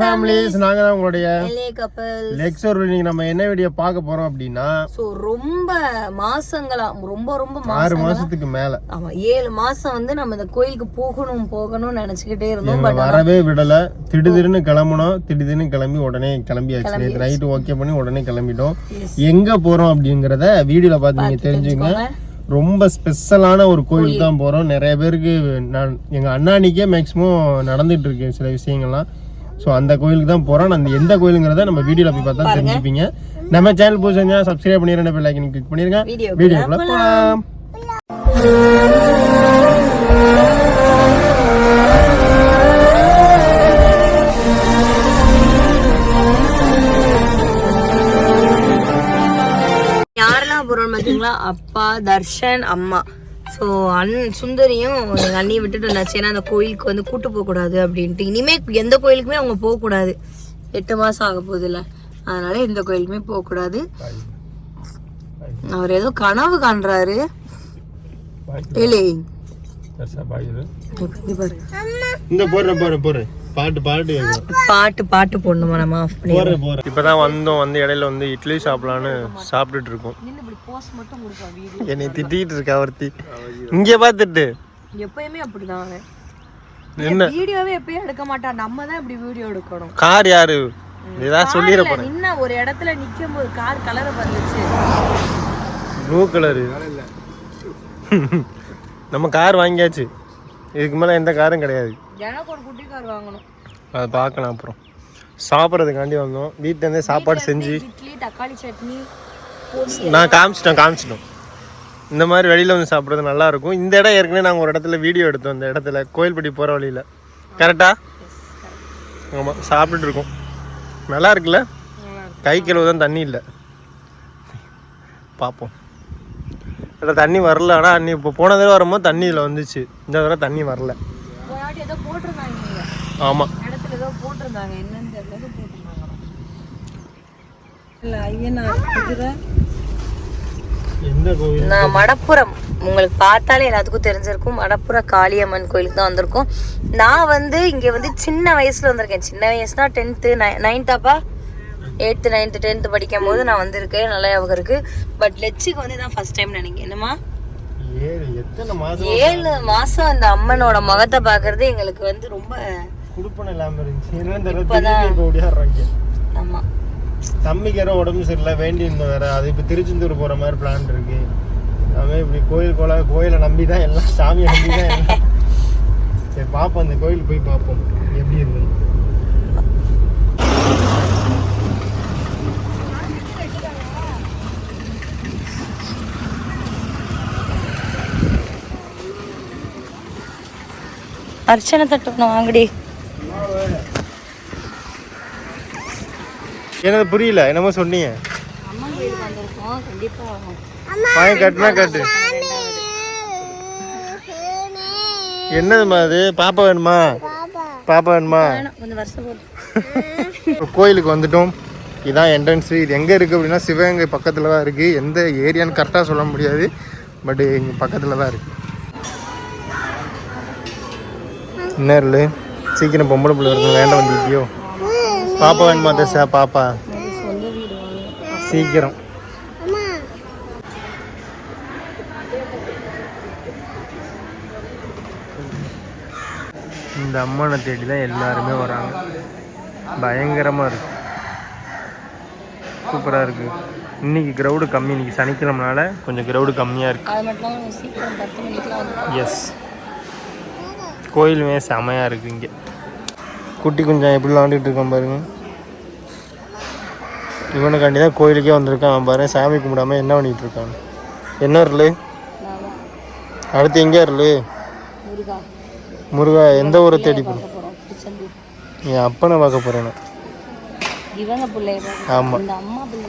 Families நாங்க தான் உங்களுடைய couples. லெக்சர் இன்னைக்கு நம்ம என்ன வீடியோ பார்க்க போறோம் அப்படின்னா So, ரொம்ப மாசங்களா ரொம்ப ரொம்ப ஆறு மாசத்துக்கு மேல. ஆமா ஏழு மாசம் வந்து நம்ம இந்த கோயிலுக்கு போகணும் போகணும்னு நினைச்சுக்கிட்டே இருந்தோம் எங்களை பட் வரவே விடல. திடீர்னு கிளம்பணும் திடீர்னு கிளம்பி உடனே கிளம்பியாச்சு. நேற்று நைட்டு ஓகே பண்ணி உடனே கிளம்பிட்டோம். எங்க போறோம் அப்படிங்கறத வீடியோல பார்த்து நீங்க தெரிஞ்சுங்க ரொம்ப ஸ்பெஷலான ஒரு கோயிலுக்கு தான் போறோம். நிறைய பேருக்கு நான் எங்க அண்ணாணிக்கே மேக்சிமம் நடந்துட்டு இருக்கு சில விஷயங்கள்லாம். ஸோ அந்த கோயிலுக்கு தான் போறோம். அந்த எந்த கோயிலுங்கிறத நம்ம வீடியோல போய் பார்த்தா தெரிஞ்சுப்பீங்க. நம்ம சேனல் புதுசா சப்ஸ்கிரைப் பண்ணிடுங்க. பெல் ஐக்கன் கிளிக் பண்ணிருங்க வீடியோக்குள்ள போலாம். யாரெல்லாம் போறோம் பாத்தீங்களா? அப்பா தர்ஷன் அம்மா. ஸோ அண்ணன் சுந்தரியும் எங்க அண்ணியை விட்டுட்டு இருந்தாச்சு ஏன்னா அந்த கோயிலுக்கு வந்து கூட்டு போக கூடாது அப்படின்ட்டு. இனிமே எந்த கோயிலுக்குமே அவங்க போக கூடாது எட்டு மாசம் ஆக போகுது இல்ல அதனால எந்த கோயிலுக்குமே போக கூடாது அவர் ஏதோ கனவு காண்றாரு. பாரு இந்த போடுறேன் போறேன் போறேன் பாட்டு பாட்டு பாட்டு பாட்டு போடணுமா? நம்ம ஆஃப் பண்ணி போறேன் போறேன் இப்பதான் வந்தோம் வந்து இடையில வந்து இட்லி சாப்பிடலான்னு சாப்பிட்டுட்டு இருக்கோம். நின்று இப்படி போஸ்ட் மட்டும் கொடுப்பா வீடியோ? என்னை திட்டிட்டு இருக்கா ஒருத்தி. இங்க பார்த்துட்டு எப்பயுமே அப்படிதான். என்ன வீடியோவே எப்பயும் எடுக்க மாட்டான் நம்ம தான் இப்படி வீடியோ எடுக்கணும். கார் யாரு? ஏதாவது சொல்லிட போறேன். நின்ன ஒரு இடத்துல நிக்கும் போது கார் கலர் வந்துச்சு. ப்ளூ கலரு நம்ம கார் வாங்கியாச்சு. இதுக்கு மேல எந்த காரும் கிடையாது. எனக்கு ஒரு குட்டி கார் வாங்கணும். அதை பார்க்கலாம் அப்புறம். சாப்பிட்றதுக்காண்டி வந்தோம். வீட்டிலேருந்தே சாப்பாடு செஞ்சு. இட்லி தக்காளி சட்னி நான் காமிச்சிட்டோம் காமிச்சிட்டோம். இந்த மாதிரி வெளியில் வந்து சாப்பிட்றது நல்லா இருக்கும். இந்த இடம் ஏற்கனவே நாங்கள் ஒரு இடத்துல வீடியோ எடுத்தோம். இந்த இடத்துல கோயில்பட்டி போகிற வழியில். கரெக்டா ஆமாம் சாப்பிட்டுட்டு இருக்கோம். நல்லா இருக்குல்ல? கை கழுவு தான் தண்ணி இல்லை. பார்ப்போம். இதில் தண்ணி வரல. ஆனால் அன்னி இப்போ போன தடவை வரும்போது தண்ணி இதில் வந்துச்சு. இந்த தடவை தண்ணி வரல. ஒரு வாட்டி ஏதோ போட்டிருந்தாங்க இங்க. ஆமாம் இல்ல நான் மடப்புறம். உங்களுக்கு பார்த்தாலே எல்லாத்துக்கும் தெரிஞ்சிருக்கும். மடப்புற காளியம்மன் கோயிலுக்கு தான் வந்திருக்கோம். நான் வந்து இங்கே வந்து சின்ன வயசுல வந்திருக்கேன். சின்ன வயசுனா டென்த்து நைன்த்தாப்பா எயித்து நைன்த்து டென்த்து படிக்கும் போது நான் வந்திருக்கேன். நல்லா ஞாபகம் இருக்கு. பட் லெச்சுக்கு வந்து தான் ஃபர்ஸ்ட் டைம் நினைக்கிறேன் என்னம்மா? ஏழு மாசம் அந்த அம்மனோட முகத்தை பார்க்கறது எங்களுக்கு வந்து ரொம்ப குடுப்பனை இல்லாமல் இருந்துச்சு. ஆமா. தம்பிக்கு யாரோ உடம்பு சரியில்லை வேண்டி இருந்தோம் வேற. அது இப்போ திருச்செந்தூர் போகிற மாதிரி பிளான் இருக்கு. நாம இப்படி கோயில் கோல கோயிலை நம்பி தான் எல்லாம் சாமியை நம்பி தான் எல்லாம். சரி பார்ப்போம் அந்த கோயில் போய் பார்ப்போம் எப்படி இருக்குன்னு அர்ச்சனை தட்டு வாங்கடி. எனக்கு புரியல? என்னமோ சொன்னீங்க. வாங்கி கட்டுனா கட்டு. என்னதுமா அது? பாப்பா வேணுமா? பாப்பா வேணுமா? கோயிலுக்கு வந்துட்டோம். இதான் என்ட்ரன்ஸு இது எங்கே இருக்குது அப்படின்னா சிவகங்கை பக்கத்தில் தான் இருக்குது எந்த ஏரியான்னு கரெக்டாக சொல்ல முடியாது. பட் இங்கே பக்கத்தில் தான் இருக்குது என்ன இல்லை சீக்கிரம் பொம்பளை பிள்ளை இருக்கு வேண்டாம் வந்துட்டியோ பாப்பா வேணுமா தசா பாப்பா. சீக்கிரம். இந்த அம்மனை தேடி தான் எல்லாருமே வராங்க. பயங்கரமாக இருக்கு. சூப்பராக இருக்கு. இன்னைக்கு கிரவுடு கம்மி. இன்னைக்கு சனிக்கிழமனால கொஞ்சம் கிரவுடு கம்மியாக இருக்கு. அது மட்டும் இல்லாம சீக்கிரம் பத்து மணிக்கெலாம் வந்து எஸ் கோயிலுமே செமையாக இருக்கு இங்கே. குட்டி குஞ்சம் எப்படி விளாண்டுட்டு இருக்கான் பாருங்க. இவனுக்காண்டி தான் கோயிலுக்கே வந்திருக்கான் அவன் பாரு சாமி கும்பிடாம என்ன பண்ணிட்டு இருக்கான்? என்ன இருளு? அடுத்து எங்கே இருளு? முருகா. முருகா எந்த ஊரை தேடி போகிறோம் என் அப்பனை பார்க்க போகிறேன் இவங்க பிள்ளை ஆமாம் இந்த அம்மா பிள்ளை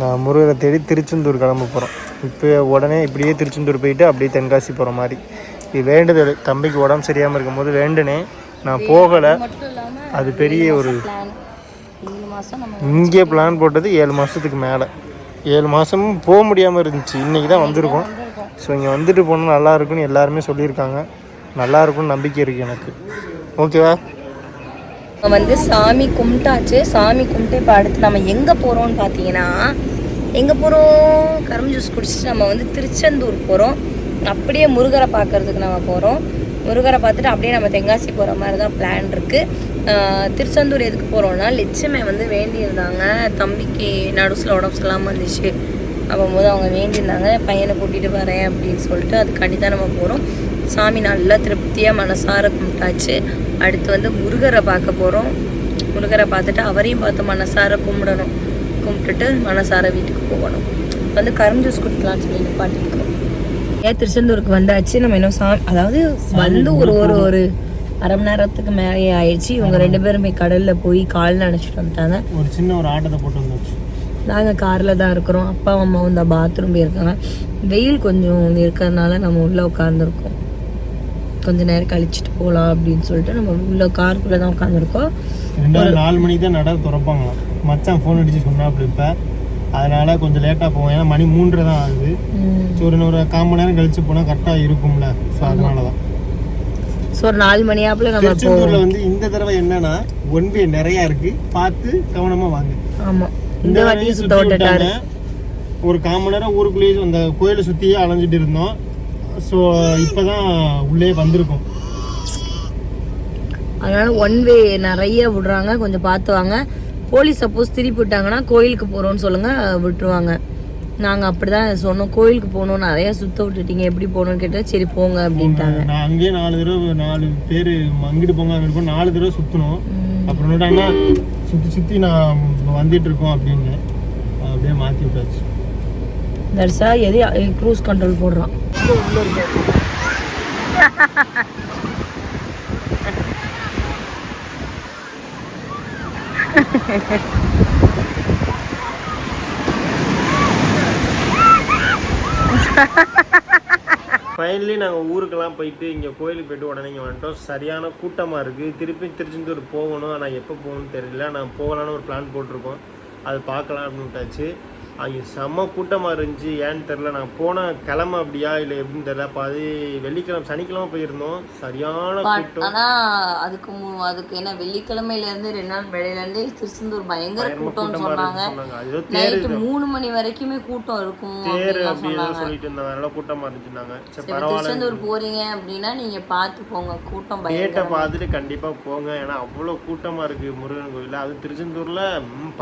நான் முருகரை தேடி திருச்செந்தூர் கிளம்ப போகிறோம் இப்போ உடனே இப்படியே திருச்செந்தூர் போயிட்டு அப்படியே தென்காசி போகிற மாதிரி. இது வேண்டுதல் தம்பிக்கு உடம்பு சரியாமல் இருக்கும்போது வேண்டுனேன் நான் போகலை. அது பெரிய ஒரு இங்கே பிளான் போட்டது ஏழு மாதத்துக்கு மேலே. ஏழு மாதமும் போக முடியாமல் இருந்துச்சு. இன்றைக்கி தான் வந்திருக்கோம். ஸோ இங்கே வந்துட்டு போனால் நல்லா இருக்கும்னு எல்லாருமே சொல்லியிருக்காங்க. நல்லா இருக்கும்னு நம்பிக்கை இருக்குது எனக்கு. ஓகேவா நம்ம வந்து சாமி கும்பிட்டாச்சு. சாமி கும்பிட்டு இப்போ அடுத்து நம்ம எங்கே போகிறோம்னு பார்த்தீங்கன்னா எங்கே போகிறோம் கரும்பு ஜூஸ் குடிச்சிட்டு நம்ம வந்து திருச்செந்தூர் போகிறோம் அப்படியே முருகரை பார்க்கறதுக்கு நம்ம போகிறோம் முருகரை பார்த்துட்டு அப்படியே நம்ம தென்காசி போகிற மாதிரி தான் பிளான் இருக்குது திருச்செந்தூர் எதுக்கு போகிறோம்னா லட்சுமே வந்து வேண்டியிருந்தாங்க. தம்பிக்கு நடுசில் உடம்பு சொல்லாமல் இருந்துச்சு. அப்போது அவங்க வேண்டியிருந்தாங்க. பையனை கூட்டிகிட்டு வரேன் அப்படின்னு சொல்லிட்டு அதுக்காண்டி தான் நம்ம போகிறோம் சாமி நல்லா திருப்தியாக மனசார கும்பிட்டாச்சு. அடுத்து வந்து முருகரை பார்க்க போகிறோம் முருகரை பார்த்துட்டு அவரையும் பார்த்து மனசார கும்பிடணும். கும்பிட்டுட்டு மனசார வீட்டுக்கு போகணும். வந்து கரும்பு ஜூஸ் குடிக்கலாம்னு சொல்லி பாட்டிருக்கோம் ஏன் திருச்செந்தூருக்கு வந்தாச்சு? நம்ம இன்னும் சா அதாவது வந்து ஒரு ஒரு ஒரு அரை மணி நேரத்துக்கு மேலே ஆயிடுச்சு. இவங்க ரெண்டு பேருமே கடலில் போய் கால் நினச்சிட்டு வந்துட்டாங்க. ஒரு சின்ன ஒரு ஆட்டத்தை போட்டு வந்துச்சு நாங்கள் காரில் தான் இருக்கிறோம். அப்பா அம்மா வந்து பாத்ரூம் போயிருக்காங்க. வெயில் கொஞ்சம் இருக்கிறதுனால நம்ம உள்ளே உட்காந்துருக்கோம் கொஞ்ச நேரம் கழிச்சிட்டு போகலாம் அப்படின்னு சொல்லிட்டு நம்ம உள்ள காருக்குள்ளே தான் உட்காந்துருக்கோம் ரெண்டாவது நாலு மணிக்கு தான் நட திறப்பாங்களாம். மச்சான் ஃபோன் அடிச்சு சொன்னாப்புல இப்போ. அதனால கொஞ்சம் லேட்டாக போவோம். ஏன்னா மணி மூன்றரை தான் ஆகுது. ஸோ ஒரு ஒரு கால் மணி நேரம் கழிச்சு போனால் கரெக்டாக இருக்கும்ல. ஸோ அதனால தான் ஸோ ஒரு நாலு மணியாப்புல நம்ம போவோம். திருச்செந்தூர்ல வந்து இந்த தடவை என்னன்னா ஒன் வே நிறைய இருக்கு. பார்த்து கவனமா வாங்க. ஆமாம் இந்த வாட்டியும் சுத்த விட்டாங்க. ஒரு கால் மணி நேரம் ஊருக்குள்ளேயே அந்த கோயிலை சுத்தியே அலைஞ்சிட்டு இருந்தோம். ஸோ இப்பதான் உள்ளே வந்திருக்கோம். அதனால ஒன் வே நிறைய விடுறாங்க. கொஞ்சம் பார்த்து வாங்க. போலீஸ் சப்போஸ் திருப்பி விட்டாங்கன்னா கோயிலுக்கு போகிறோம்னு சொல்லுங்க விட்டுருவாங்க. நாங்கள் அப்படி தான் சொன்னோம். கோயிலுக்கு போகணும் நிறைய சுத்த விட்டுட்டீங்க. எப்படி போகணும்னு கேட்டால் சரி போங்க அப்படின்ட்டாங்க. நான் அங்கேயே நாலு தடவை நாலு பேர் அங்கிட்டு போங்க அங்கிட்டு போங்க நாலு தடவை சுத்தணும் ம். அப்புறம் என்னடான்னா சுத்தி சுத்தி நான் வந்துட்டு இருக்கோம் அப்படின்னு அப்படியே மாத்தி விட்டாச்சு. தர்சா எது க்ரூஸ் கண்ட்ரோல் போடுறான். ஃபைனலி நாங்கள் ஊருக்கெல்லாம் போயிட்டு இங்கே கோயிலுக்கு போயிட்டு உடனே இங்கே வந்துட்டோம். சரியான கூட்டமாக இருக்குது திருப்பி திருச்செந்தூர் போகணும். ஆனால் எப்போ போகணும்னு தெரியல. நான் போகலான்னு ஒரு பிளான் போட்டிருக்கோம். அது பார்க்கலாம் அப்படின்ட்டாச்சு அங்கே செம்ம கூட்டமாக இருந்துச்சு. ஏன்னு தெரில நான் போன கிழமை அப்படியா இல்லை எப்படின்னு தெரில அப்போ அது வெள்ளிக்கிழமை சனிக்கிழமை போயிருந்தோம். சரியான கூட்டம். ஆனா அதுக்கு அதுக்கு என்ன வெள்ளிக்கிழமையில இருந்து ரெண்டு நாள் வெளியில இருந்து திருச்செந்தூர் பயங்கர கூட்டம்னு சொன்னாங்க. நைட்டு மூணு மணி வரைக்குமே கூட்டம் இருக்கும் தேர் அப்படின்லாம் அப்படி ஏதோ சொன்னாங்க. சொல்லிட்டு இருந்தாங்க. அதனால கூட்டமாக பரவாயில்ல திருச்செந்தூர் போறீங்க அப்படின்னா நீங்க பார்த்து போங்க. கூட்டம் டேட்டை பார்த்துட்டு கண்டிப்பாக போங்க. ஏன்னா அவ்வளோ கூட்டமாக இருக்குது முருகன் கோயிலில். அது திருச்செந்தூரில்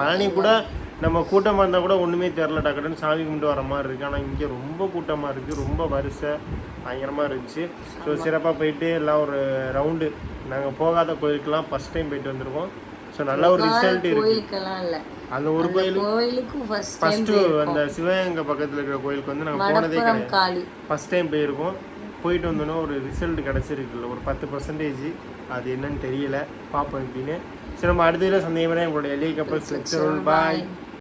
பழனி கூட நம்ம கூட்டமாக இருந்தால் கூட ஒன்றுமே தெரில டக்குன்னு சாமி கும்பிட்டு வர மாதிரி இருக்குது ஆனால் இங்கே ரொம்ப கூட்டமாக இருக்குது ரொம்ப வரிசை பயங்கரமாக இருந்துச்சு. ஸோ சிறப்பாக போயிட்டு எல்லாம் ஒரு ரவுண்டு நாங்கள் போகாத கோயிலுக்கெல்லாம் ஃபஸ்ட் டைம் போயிட்டு வந்திருக்கோம். ஸோ நல்ல ஒரு ரிசல்ட் இருக்குது அந்த ஒரு கோயில் கோயிலுக்கு ஃபர்ஸ்ட் ஃபஸ்ட்டு அந்த சிவகங்கை பக்கத்தில் இருக்கிற கோயிலுக்கு வந்து நாங்கள் போனதே கிடையாது. ஃபஸ்ட் டைம் போயிருக்கோம். போயிட்டு வந்தோன்னே ஒரு ரிசல்ட் கிடச்சிருக்குல்ல. ஒரு பத்து பர்சன்டேஜ் அது என்னன்னு தெரியல. பார்ப்போம் எப்படின்னு. சரி நம்ம அடுத்த சந்தேகமே எங்களோட எல்ஐ கப்பல்ஸ் லெக்சர் பாய்